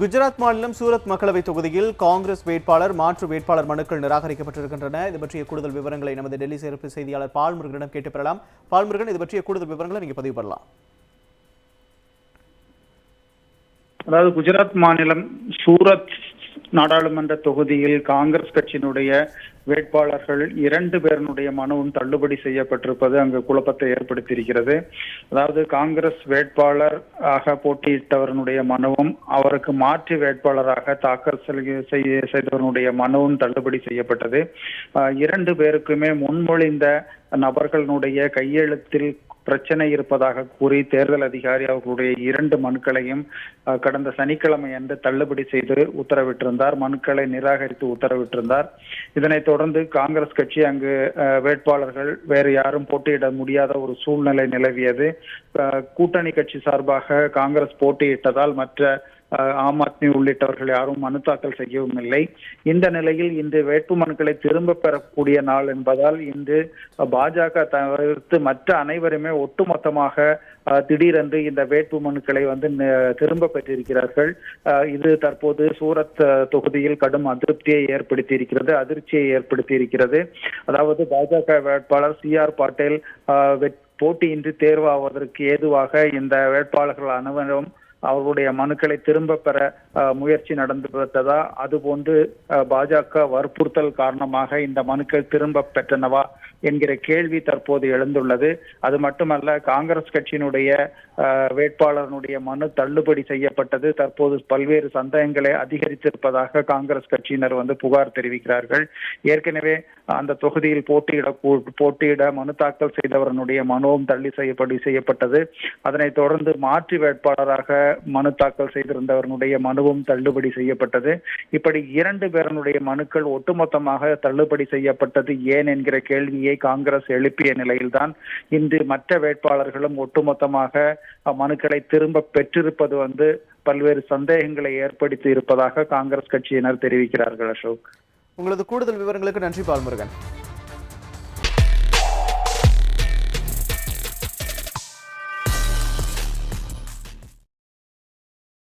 குஜராத் மாநிலம் சூரத் மக்களவை தொகுதியில் காங்கிரஸ் வேட்பாளர் மாற்று வேட்பாளர் மனுக்கள் நிராகரிக்கப்பட்டிருக்கின்றன. இது பற்றிய கூடுதல் விவரங்களை நமது டெல்லி சிறப்பு செய்தியாளர் பால்முருகனிடம் கேட்டு பெறலாம். பால்முருகன் இது பற்றிய கூடுதல் விவரங்களை நீங்க பதிவு பண்ணலாம் அதாவது குஜராத் மாநிலம் சூரத் நாடாளுமன்ற தொகுதியில் காங்கிரஸ் கட்சியினுடைய வேட்பாளர்கள் இரண்டு பேருடைய மனுவும் தள்ளுபடி செய்யப்பட்டிருப்பது அங்கு குழப்பத்தை ஏற்படுத்தியிருக்கிறது. அதாவது காங்கிரஸ் வேட்பாளர் ஆக போட்டியிட்டவருடைய மனுவும் அவருக்கு மாற்று வேட்பாளராக தாக்கல் செய்தவருடைய மனுவும் தள்ளுபடி செய்யப்பட்டது. இரண்டு பேருக்குமே முன்மொழிந்த நபர்களுடைய கையெழுத்தில் பிரச்சனை இருப்பதாக கூறி தேர்தல் அதிகாரி அவர்களுடைய இரண்டு மனுக்களையும் அஹ், கடந்த சனிக்கிழமை அன்று தள்ளுபடி செய்து உத்தரவிட்டிருந்தார். மனுக்களை நிராகரித்து உத்தரவிட்டிருந்தார். இதனைத் தொடர்ந்து காங்கிரஸ் கட்சி அங்கு அஹ், வேட்பாளர்கள் வேறு யாரும் போட்டியிட முடியாத ஒரு சூழ்நிலை நிலவியது. கூட்டணி கட்சி சார்பாக காங்கிரஸ் போட்டியிட்டதால் மற்ற ஆம் ஆத்மி உள்ளிட்டவர்கள் யாரும் மனு தாக்கல் செய்யவும் இல்லை. இந்த நிலையில் இன்று வேட்பு மனுக்களை திரும்ப பெறக்கூடிய நாள் என்பதால் இன்று பாஜக தவிர்த்து மற்ற அனைவருமே ஒட்டுமொத்தமாக திடீரென்று இந்த வேட்பு மனுக்களை வந்து திரும்ப பெற்றிருக்கிறார்கள். அஹ், இது தற்போது சூரத் தொகுதியில் கடும் அதிருப்தியை ஏற்படுத்தி இருக்கிறது அதிர்ச்சியை ஏற்படுத்தி இருக்கிறது அதாவது பாஜக வேட்பாளர் சி ஆர் பாட்டேல் வெட்- போட்டியின்றி தேர்வாவதற்கு ஏதுவாக இந்த வேட்பாளர்கள் அனைவரும் அவர்களுடைய மனுக்களை திரும்ப பெற முயற்சி நடந்து விட்டதா அதுபோன்று பாஜக வற்புறுத்தல் காரணமாக இந்த மனுக்கள் திரும்ப பெற்றனவா என்கிற கேள்வி தற்போது எழுந்துள்ளது. அது மட்டுமல்ல காங்கிரஸ் கட்சியினுடைய வேட்பாளருடைய மனு தள்ளுபடி செய்யப்பட்டது. தற்போது பல்வேறு சந்தேகங்களை அதிகரித்திருப்பதாக காங்கிரஸ் கட்சியினர் வந்து புகார் தெரிவிக்கிறார்கள். ஏற்கனவே அந்த தொகுதியில் போட்டியிட போட்டியிட மனு தாக்கல் செய்தவரனுடைய மனுவும் தள்ளி செய்யப்படி செய்யப்பட்டது. அதனைத் தொடர்ந்து மாற்று வேட்பாளராக மனு தாக்கல் செய்திருந்தவர்களுடைய மனுவும் தள்ளுபடி செய்யப்பட்டது. இப்படி இரண்டு பேரனுடைய மனுக்கள் ஒட்டுமொத்தமாக தள்ளுபடி செய்யப்பட்டது ஏன் என்கிற கேள்வியை காங்கிரஸ் எழுப்பிய நிலையில்தான் இன்று மற்ற வேட்பாளர்களும் ஒட்டுமொத்தமாக மனுக்களை திரும்ப பெற்றிருப்பது வந்து பல்வேறு சந்தேகங்களை ஏற்படுத்தி இருப்பதாக காங்கிரஸ் கட்சியினர் தெரிவிக்கிறார்கள் அசோக். உங்களது கூடுதல் விவரங்களுக்கு நன்றி பால்முருகன்.